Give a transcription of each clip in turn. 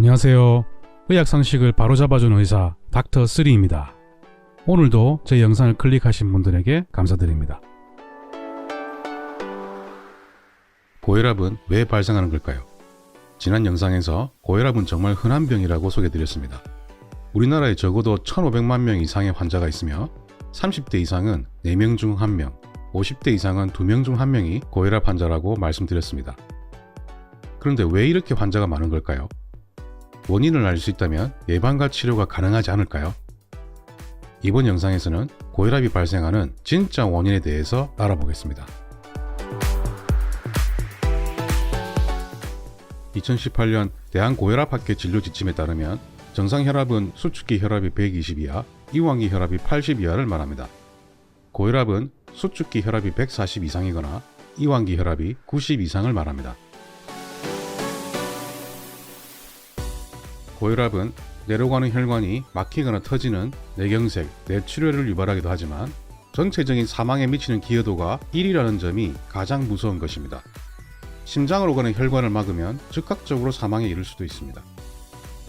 안녕하세요. 의학 상식을 바로잡아준 의사 닥터 3입니다. 오늘도 제 영상을 클릭하신 분들에게 감사드립니다. 고혈압은 왜 발생하는 걸까요? 지난 영상에서 고혈압은 정말 흔한 병이라고 소개드렸습니다. 우리나라에 적어도 1,500만 명 이상의 환자가 있으며 30대 이상은 4명 중 1명, 50대 이상은 2명 중 1명이 고혈압 환자라고 말씀드렸습니다. 그런데 왜 이렇게 환자가 많은 걸까요? 원인을 알 수 있다면 예방과 치료가 가능하지 않을까요? 이번 영상에서는 고혈압이 발생하는 진짜 원인에 대해서 알아보겠습니다. 2018년 대한고혈압학회 진료 지침에 따르면 정상 혈압은 수축기 혈압이 120 이하, 이완기 혈압이 80 이하를 말합니다. 고혈압은 수축기 혈압이 140 이상이거나 이완기 혈압이 90 이상을 말합니다. 고혈압은 내려가는 혈관이 막히거나 터지는 뇌경색, 뇌출혈을 유발하기도 하지만 전체적인 사망에 미치는 기여도가 1이라는 점이 가장 무서운 것입니다. 심장으로 가는 혈관을 막으면 즉각적으로 사망에 이를 수도 있습니다.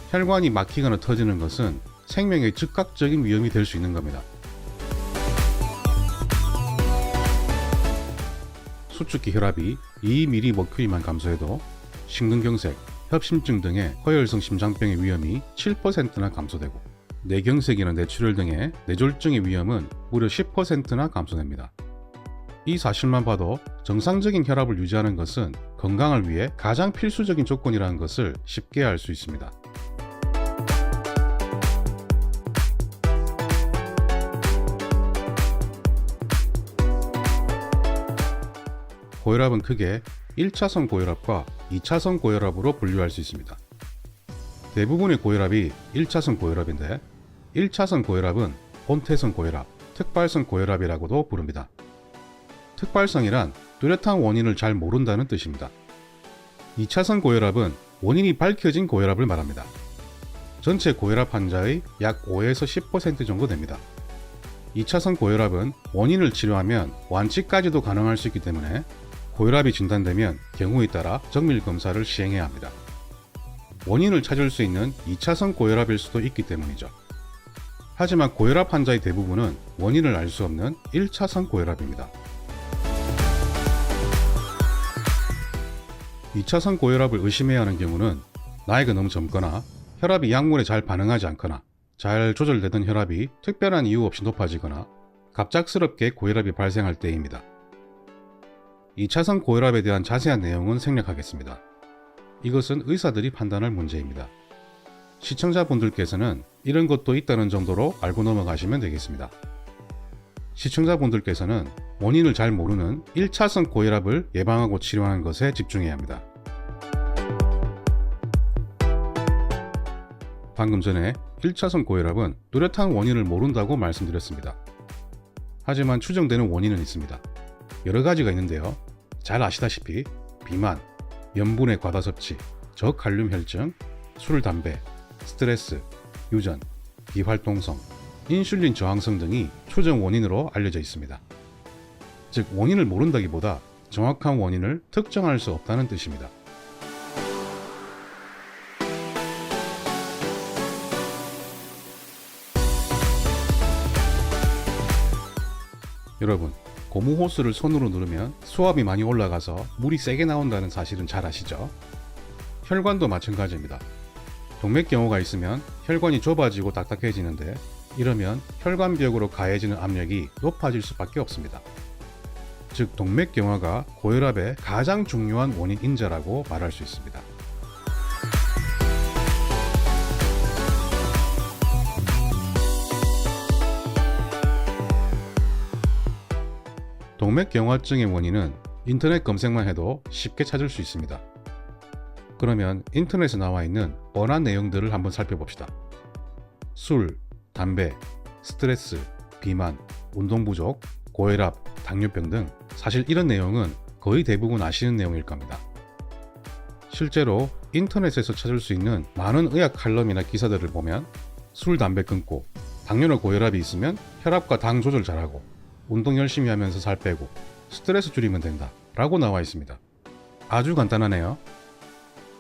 혈관이 막히거나 터지는 것은 생명의 즉각적인 위험이 될 수 있는 겁니다. 수축기 혈압이 2mmmer만 감소해도 심근경색, 협심증 등의 허혈성 심장병의 위험이 7%나 감소되고 뇌경색이나 뇌출혈 등의 뇌졸중의 위험은 무려 10%나 감소됩니다. 이 사실만 봐도 정상적인 혈압을 유지하는 것은 건강을 위해 가장 필수적인 조건이라는 것을 쉽게 알 수 있습니다. 고혈압은 크게 1차선 고혈압과 2차선 고혈압으로 분류할 수 있습니다. 대부분의 고혈압이 1차선 고혈압인데 1차선 고혈압은 본태선 고혈압, 특발성 고혈압이라고도 부릅니다. 특발성이란 뚜렷한 원인을 잘 모른다는 뜻입니다. 2차선 고혈압은 원인이 밝혀진 고혈압을 말합니다. 전체 고혈압 환자의 약 5에서 10% 정도 됩니다. 2차선 고혈압은 원인을 치료하면 완치까지도 가능할 수 있기 때문에 고혈압이 진단되면 경우에 따라 정밀 검사를 시행해야 합니다. 원인을 찾을 수 있는 2차선 고혈압일 수도 있기 때문이죠. 하지만 고혈압 환자의 대부분은 원인을 알 수 없는 1차선 고혈압입니다. 2차선 고혈압을 의심해야 하는 경우는 나이가 너무 젊거나 혈압이 약물에 잘 반응하지 않거나 잘 조절되던 혈압이 특별한 이유 없이 높아지거나 갑작스럽게 고혈압이 발생할 때입니다. 2차선 고혈압에 대한 자세한 내용은 생략하겠습니다. 이것은 의사들이 판단할 문제입니다. 시청자분들께서는 이런 것도 있다는 정도로 알고 넘어가시면 되겠습니다. 시청자분들께서는 원인을 잘 모르는 1차선 고혈압을 예방하고 치료하는 것에 집중해야 합니다. 방금 전에 1차선 고혈압은 뚜렷한 원인을 모른다고 말씀드렸습니다. 하지만 추정되는 원인은 있습니다. 여러 가지가 있는데요. 잘 아시다시피 비만, 염분의 과다 섭취, 저칼륨 혈증, 술, 담배, 스트레스, 유전, 비활동성, 인슐린 저항성 등이 추정 원인으로 알려져 있습니다. 즉, 원인을 모른다기보다 정확한 원인을 특정할 수 없다는 뜻입니다. 여러분, 고무 호스를 손으로 누르면 수압이 많이 올라가서 물이 세게 나온다는 사실은 잘 아시죠? 혈관도 마찬가지입니다. 동맥경화가 있으면 혈관이 좁아지고 딱딱해지는데 이러면 혈관벽으로 가해지는 압력이 높아질 수밖에 없습니다. 즉 동맥경화가 고혈압의 가장 중요한 원인 인 자라고 말할 수 있습니다. 동맥경화증의 원인은 인터넷 검색만 해도 쉽게 찾을 수 있습니다. 그러면 인터넷에 나와 있는 뻔한 내용들을 한번 살펴봅시다. 술, 담배, 스트레스, 비만, 운동 부족, 고혈압, 당뇨병 등 사실 이런 내용은 거의 대부분 아시는 내용일 겁니다. 실제로 인터넷에서 찾을 수 있는 많은 의학 칼럼이나 기사들을 보면 술, 담배 끊고 당뇨나 고혈압이 있으면 혈압과 당 조절 잘하고 운동 열심히 하면서 살 빼고 스트레스 줄이면 된다 라고 나와 있습니다. 아주 간단하네요.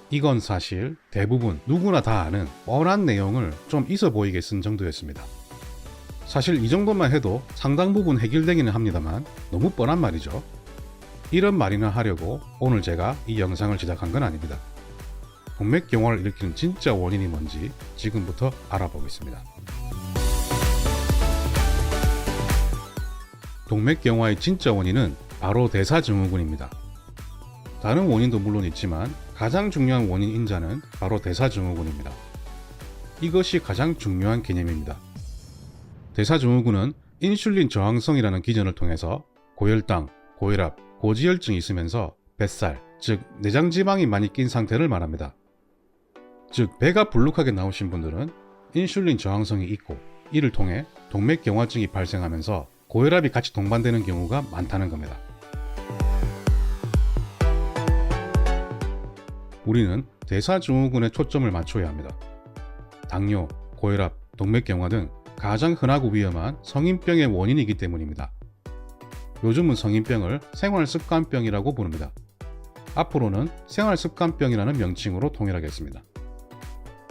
이건 사실 대부분 누구나 다 아는 뻔한 내용을 좀 있어 보이게 쓴 정도였습니다. 사실 이 정도만 해도 상당 부분 해결되기는 합니다만 너무 뻔한 말이죠. 이런 말이나 하려고 오늘 제가 이 영상을 제작한 건 아닙니다. 동맥경화를 일으키는 진짜 원인이 뭔지 지금부터 알아보겠습니다. 동맥경화의 진짜 원인은 바로 대사증후군입니다. 다른 원인도 물론 있지만 가장 중요한 원인 인자는 바로 대사증후군입니다. 이것이 가장 중요한 개념입니다. 대사증후군은 인슐린 저항성이라는 기전을 통해서 고혈당, 고혈압, 고지혈증이 있으면서 뱃살, 즉 내장 지방이 많이 낀 상태를 말합니다. 즉 배가 불룩하게 나오신 분들은 인슐린 저항성이 있고 이를 통해 동맥경화증이 발생하면서 고혈압이 같이 동반되는 경우가 많다는 겁니다. 우리는 대사증후군에 초점을 맞춰야 합니다. 당뇨, 고혈압, 동맥경화 등 가장 흔하고 위험한 성인병의 원인이기 때문입니다. 요즘은 성인병을 생활습관병이라고 부릅니다. 앞으로는 생활습관병이라는 명칭으로 통일하겠습니다.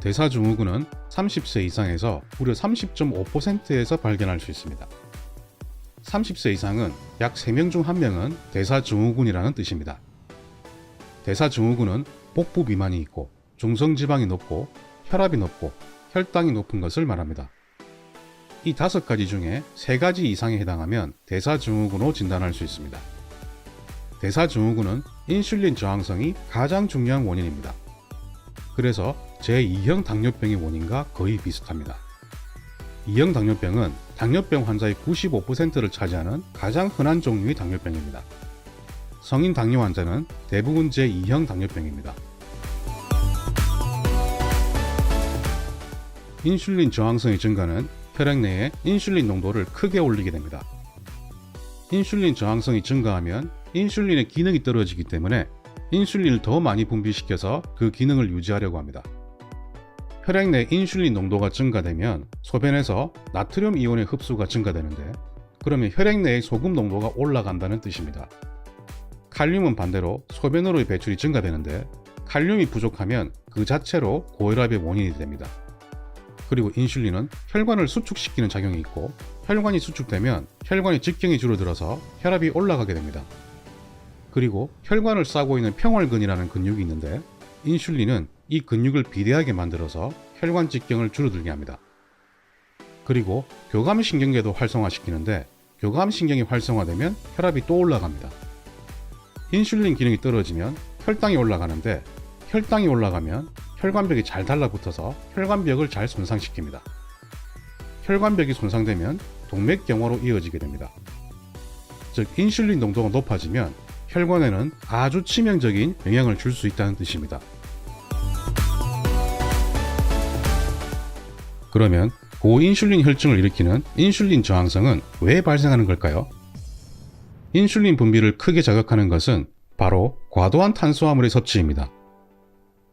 대사증후군은 30세 이상에서 무려 30.5%에서 발견할 수 있습니다. 30세 이상은 약 3명 중 1명은 대사증후군이라는 뜻입니다. 대사증후군은 복부 비만이 있고 중성지방이 높고 혈압이 높고 혈당이 높은 것을 말합니다. 이 다섯 가지 중에 세 가지 이상에 해당하면 대사증후군으로 진단할 수 있습니다. 대사증후군은 인슐린 저항성이 가장 중요한 원인입니다. 그래서 제2형 당뇨병의 원인과 거의 비슷합니다. 2형 당뇨병은 당뇨병 환자의 95%를 차지하는 가장 흔한 종류의 당뇨병입니다. 성인 당뇨 환자는 대부분 제2형 당뇨병입니다. 인슐린 저항성의 증가는 혈액 내에 인슐린 농도를 크게 올리게 됩니다. 인슐린 저항성이 증가하면 인슐린의 기능이 떨어지기 때문에 인슐린을 더 많이 분비시켜서 그 기능을 유지하려고 합니다. 혈액 내 인슐린 농도가 증가되면 소변에서 나트륨 이온의 흡수가 증가되는데 그러면 혈액 내의 소금 농도가 올라간다는 뜻입니다. 칼륨은 반대로 소변으로의 배출이 증가되는데 칼륨이 부족하면 그 자체로 고혈압의 원인이 됩니다. 그리고 인슐린은 혈관을 수축시키는 작용이 있고 혈관이 수축되면 혈관의 직경이 줄어들어서 혈압이 올라가게 됩니다. 그리고 혈관을 싸고 있는 평활근이라는 근육이 있는데 인슐린은 이 근육을 비대하게 만들어서 혈관 직경을 줄어들게 합니다. 그리고 교감신경계도 활성화시키는데 교감신경이 활성화되면 혈압이 또 올라갑니다. 인슐린 기능이 떨어지면 혈당이 올라가는데 혈당이 올라가면 혈관벽이 잘 달라붙어서 혈관벽을 잘 손상시킵니다. 혈관벽이 손상되면 동맥경화로 이어지게 됩니다. 즉 인슐린 농도가 높아지면 혈관에는 아주 치명적인 영향을 줄 수 있다는 뜻입니다. 그러면 고인슐린 혈증을 일으키는 인슐린 저항성은 왜 발생하는 걸까요? 인슐린 분비를 크게 자극하는 것은 바로 과도한 탄수화물의 섭취입니다.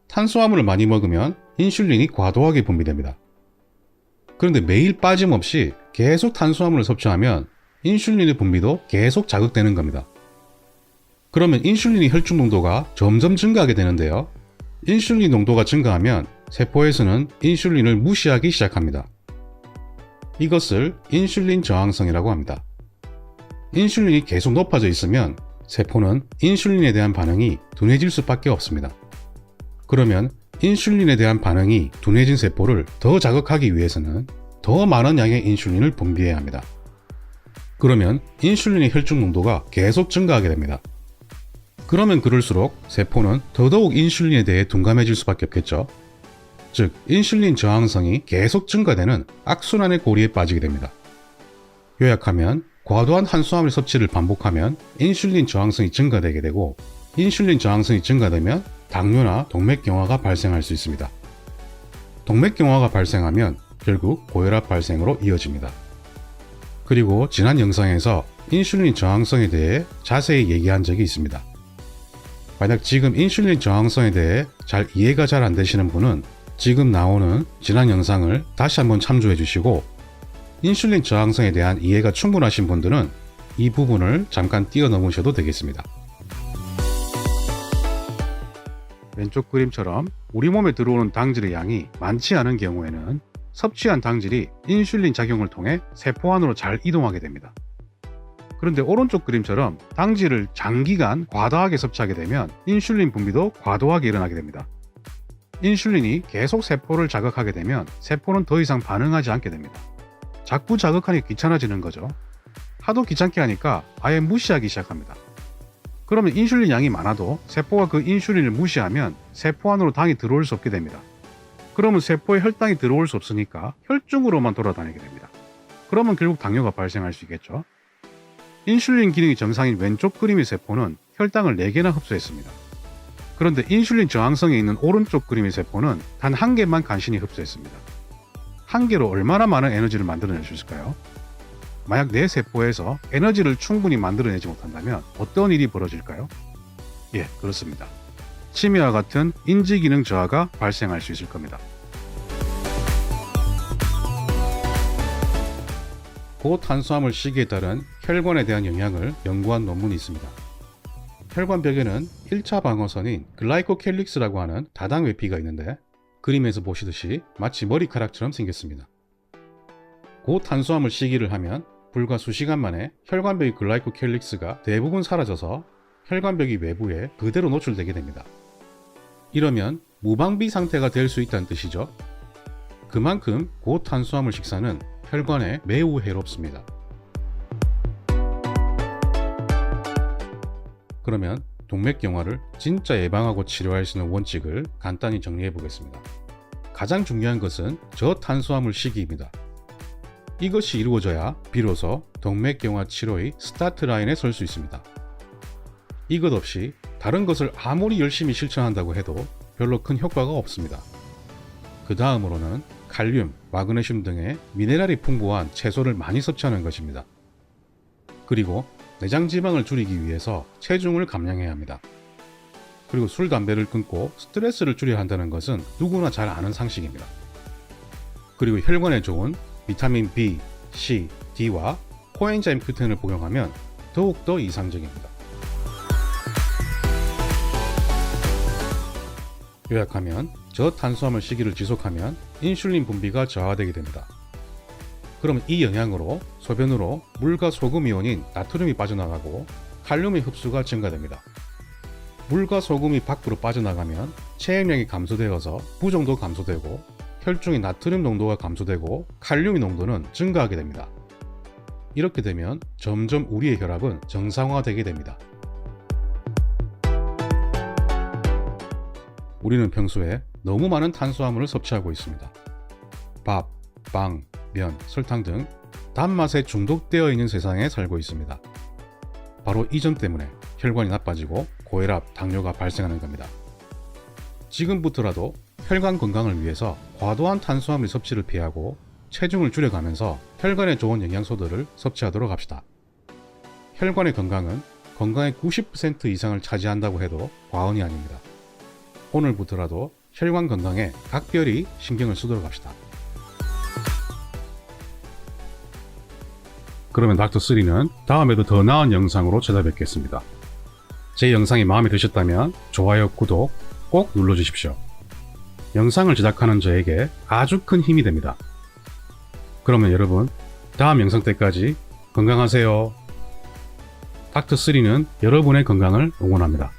탄수화물을 많이 먹으면 인슐린이 과도하게 분비됩니다. 그런데 매일 빠짐없이 계속 탄수화물을 섭취하면 인슐린의 분비도 계속 자극되는 겁니다. 그러면 인슐린의 혈중 농도가 점점 증가하게 되는데요. 인슐린 농도가 증가하면 세포에서는 인슐린을 무시하기 시작합니다. 이것을 인슐린 저항성이라고 합니다. 인슐린이 계속 높아져 있으면 세포는 인슐린에 대한 반응이 둔해질 수밖에 없습니다. 그러면 인슐린에 대한 반응이 둔해진 세포를 더 자극하기 위해서는 더 많은 양의 인슐린을 분비해야 합니다. 그러면 인슐린의 혈중 농도가 계속 증가하게 됩니다. 그러면 그럴수록 세포는 더더욱 인슐린에 대해 둔감해질 수밖에 없겠죠. 즉, 인슐린 저항성이 계속 증가되는 악순환의 고리에 빠지게 됩니다. 요약하면 과도한 탄수화물 섭취를 반복하면 인슐린 저항성이 증가되게 되고 인슐린 저항성이 증가되면 당뇨나 동맥경화가 발생할 수 있습니다. 동맥경화가 발생하면 결국 고혈압 발생으로 이어집니다. 그리고 지난 영상에서 인슐린 저항성에 대해 자세히 얘기한 적이 있습니다. 만약 지금 인슐린 저항성에 대해 잘 이해가 잘 안 되시는 분은 지금 나오는 지난 영상을 다시 한번 참조해 주시고 인슐린 저항성에 대한 이해가 충분하신 분들은 이 부분을 잠깐 뛰어넘으셔도 되겠습니다. 왼쪽 그림처럼 우리 몸에 들어오는 당질의 양이 많지 않은 경우에는 섭취한 당질이 인슐린 작용을 통해 세포 안으로 잘 이동하게 됩니다. 그런데 오른쪽 그림처럼 당질을 장기간 과다하게 섭취하게 되면 인슐린 분비도 과도하게 일어나게 됩니다. 인슐린이 계속 세포를 자극하게 되면 세포는 더 이상 반응하지 않게 됩니다. 자꾸 자극하니 귀찮아지는 거죠. 하도 귀찮게 하니까 아예 무시하기 시작합니다. 그러면 인슐린 양이 많아도 세포가 그 인슐린을 무시하면 세포 안으로 당이 들어올 수 없게 됩니다. 그러면 세포에 혈당이 들어올 수 없으니까 혈중으로만 돌아다니게 됩니다. 그러면 결국 당뇨가 발생할 수 있겠죠. 인슐린 기능이 정상인 왼쪽 그림의 세포는 혈당을 4개나 흡수했습니다. 그런데 인슐린 저항성에 있는 오른쪽 그림의 세포는 단 한 개만 간신히 흡수했습니다. 한 개로 얼마나 많은 에너지를 만들어낼 수 있을까요? 만약 내 세포에서 에너지를 충분히 만들어내지 못한다면 어떤 일이 벌어질까요? 예, 그렇습니다. 치매와 같은 인지 기능 저하가 발생할 수 있을 겁니다. 고탄수화물 시기에 따른 혈관에 대한 영향을 연구한 논문이 있습니다. 혈관벽에는 1차 방어선인 글라이코켈릭스라고 하는 다당 외피가 있는데 그림에서 보시듯이 마치 머리카락처럼 생겼습니다. 고탄수화물 시기를 하면 불과 수시간 만에 혈관벽의 글라이코켈릭스가 대부분 사라져서 혈관벽이 외부에 그대로 노출되게 됩니다. 이러면 무방비 상태가 될 수 있다는 뜻이죠. 그만큼 고탄수화물 식사는 혈관에 매우 해롭습니다. 그러면 동맥경화를 진짜 예방하고 치료할 수 있는 원칙을 간단히 정리해 보겠습니다. 가장 중요한 것은 저탄수화물 시기입니다. 이것이 이루어져야 비로소 동맥경화 치료의 스타트 라인에 설 수 있습니다. 이것 없이 다른 것을 아무리 열심히 실천한다고 해도 별로 큰 효과가 없습니다. 그 다음으로는 칼륨, 마그네슘 등의 미네랄이 풍부한 채소를 많이 섭취하는 것입니다. 그리고 내장 지방을 줄이기 위해서 체중을 감량해야 합니다. 그리고 술, 담배를 끊고 스트레스를 줄여야 한다는 것은 누구나 잘 아는 상식입니다. 그리고 혈관에 좋은 비타민 B, C, D와 코엔자임 Q10을 복용하면 더욱더 이상적입니다. 요약하면 저탄수화물 시기를 지속하면 인슐린 분비가 저하되게 됩니다. 그러면 이 영향으로 소변으로 물과 소금 이온인 나트륨이 빠져나가고 칼륨의 흡수가 증가됩니다. 물과 소금이 밖으로 빠져나가면 체액량이 감소되어서 부종도 감소되고 혈중의 나트륨 농도가 감소되고 칼륨의 농도는 증가하게 됩니다. 이렇게 되면 점점 우리의 혈압은 정상화되게 됩니다. 우리는 평소에 너무 많은 탄수화물을 섭취하고 있습니다. 밥, 빵, 면, 설탕 등 단맛에 중독되어 있는 세상에 살고 있습니다. 바로 이 점 때문에 혈관이 나빠지고 고혈압, 당뇨가 발생하는 겁니다. 지금부터라도 혈관 건강을 위해서 과도한 탄수화물 섭취를 피하고 체중을 줄여가면서 혈관에 좋은 영양소들을 섭취하도록 합시다. 혈관의 건강은 건강의 90% 이상을 차지한다고 해도 과언이 아닙니다. 오늘부터라도 혈관 건강에 각별히 신경을 쓰도록 합시다. 그러면 닥터3는 다음에도 더 나은 영상으로 찾아뵙겠습니다. 제 영상이 마음에 드셨다면 좋아요, 구독 꼭 눌러주십시오. 영상을 제작하는 저에게 아주 큰 힘이 됩니다. 그러면 여러분, 다음 영상 때까지 건강하세요. 닥터3는 여러분의 건강을 응원합니다.